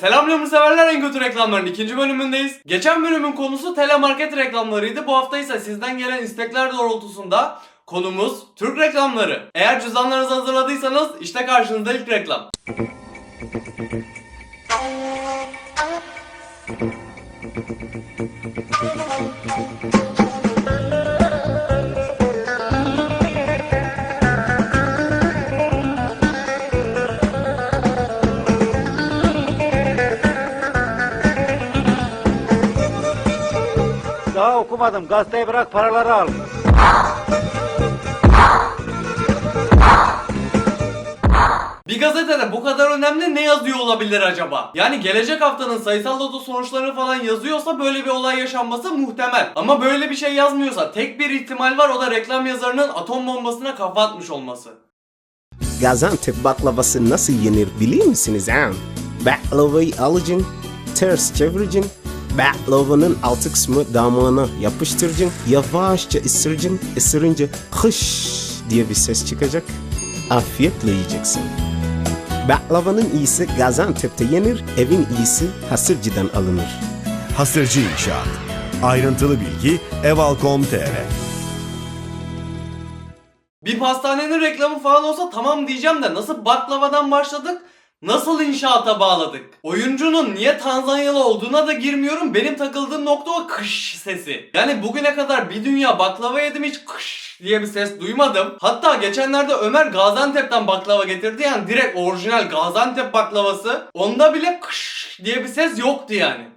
Selam Lemur severler en kötü reklamların ikinci bölümündeyiz. Geçen bölümün konusu telemarket reklamlarıydı. Bu hafta ise sizden gelen istekler doğrultusunda konumuz Türk reklamları. Eğer cüzdanlarınızı hazırladıysanız işte karşınızda ilk reklam. Daha okumadım. Gazeteyi bırak paraları al. Bir gazetede bu kadar önemli ne yazıyor olabilir acaba? Yani gelecek haftanın sayısal loto sonuçları falan yazıyorsa böyle bir olay yaşanması muhtemel. Ama böyle bir şey yazmıyorsa tek bir ihtimal var o da reklam yazarının atom bombasına kafa atmış olması. Gaziantep baklavası nasıl yenir bilir misiniz ha? Baklavayı alacaksın, ters çevireceksin, baklavanın altı kısmı damağına yapıştıracaksın, yavaşça ısıracaksın, ısırınca hış diye bir ses çıkacak, afiyetle yiyeceksin. Baklavanın iyisi Gaziantep'te yenir, evin iyisi Hasırcı'dan alınır. Hasırcı İnşaat. Ayrıntılı bilgi eval.com.tr Bir pastanenin reklamı falan olsa tamam diyeceğim de nasıl baklavadan başladık? Nasıl inşaata bağladık? Oyuncunun niye Tanzanyalı olduğuna da girmiyorum. Benim takıldığım nokta o kış sesi. Yani bugüne kadar bir dünya baklava yedim hiç kış diye bir ses duymadım. Hatta geçenlerde Ömer Gaziantep'ten baklava getirdi yani direkt orijinal Gaziantep baklavası. Onda bile kış diye bir ses yoktu yani.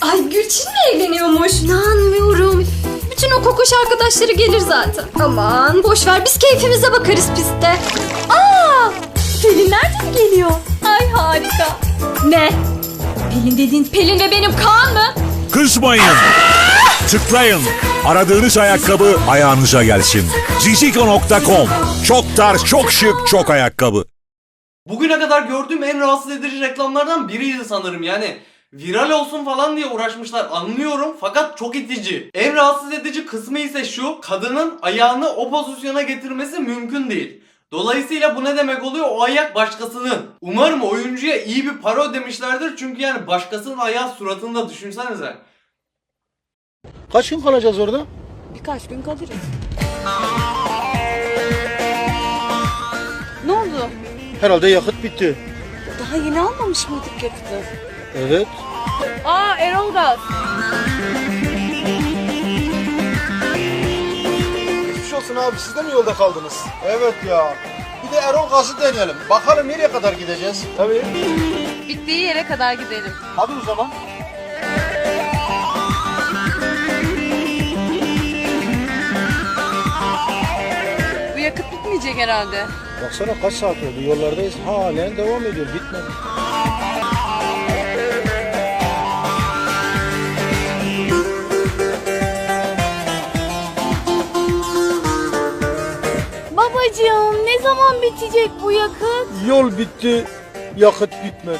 Ay Gülçin'le evleniyormuş. İnanmıyorum. Bütün o kokoş arkadaşları gelir zaten. Aman boş ver biz keyfimize bakarız pistte. Aa! Pelin nereden geliyor? Ay harika. Ne? Pelin dediğin Pelin ve benim Kaan mı? Kızmayın. Tıklayın. Aradığınız ayakkabı ayağınıza gelsin. Ziziko.com. Çok tarz, çok şık, çok ayakkabı. Bugüne kadar gördüğüm en rahatsız edici reklamlardan biriydi sanırım yani. Viral olsun falan diye uğraşmışlar anlıyorum fakat çok itici. En rahatsız edici kısmı ise şu kadının ayağını o pozisyona getirmesi mümkün değil. Dolayısıyla bu ne demek oluyor? O ayak başkasının. Umarım oyuncuya iyi bir para ödemişlerdir çünkü yani başkasının ayağı suratında düşünsenize. Kaç gün kalacağız orada? Birkaç gün kalırız. Ne oldu? Herhalde yakıt bitti. Daha yeni almamış mıydık yakıtı? Evet. Aa Erol Gaz. Olsun abi siz de mi yolda kaldınız? Evet ya. Bir de Erol Gaz'ı deneyelim. Bakalım nereye kadar gideceğiz? Tabii. Bittiği yere kadar gidelim. Hadi o zaman. Bu yakıt bitmeyecek herhalde. Baksana kaç saat oldu yollardayız. Halen devam ediyor bitmedi. Babacığım ne zaman bitecek bu yakıt? Yol bitti. Yakıt bitmedi.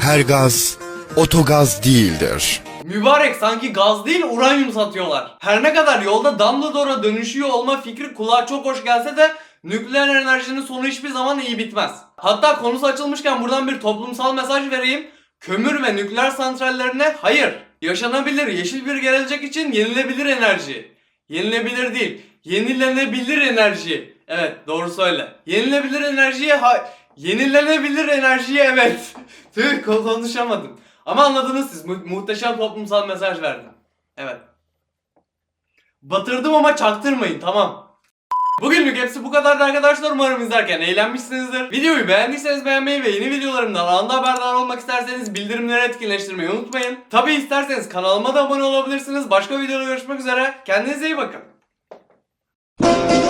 Her gaz otogaz değildir. Mübarek sanki gaz değil uranyum satıyorlar. Her ne kadar yolda Dumbledore'a dönüşüyor olma fikri kulağa çok hoş gelse de nükleer enerjinin sonu hiçbir zaman iyi bitmez. Hatta konusu açılmışken buradan bir toplumsal mesaj vereyim. Kömür ve nükleer santrallerine hayır. Yaşanabilir, yeşil bir gelecek için yenilebilir enerji. Yenilebilir değil, yenilenebilir enerji. Evet, doğru söyle. Yenilebilir enerjiye ha Yenilenebilir enerjiye evet. Tüh ko- konuşamadım. Ama anladınız siz. Mu- muhteşem toplumsal mesaj verdim. Evet. Batırdım ama çaktırmayın tamam. Bugünlük hepsi bu kadardı arkadaşlar. Umarım izlerken eğlenmişsinizdir. Videoyu beğendiyseniz beğenmeyi ve yeni videolarımdan anında haberdar olmak isterseniz bildirimleri etkinleştirmeyi unutmayın. Tabi isterseniz kanalıma da abone olabilirsiniz. Başka videoda görüşmek üzere. Kendinize iyi bakın. Thank you.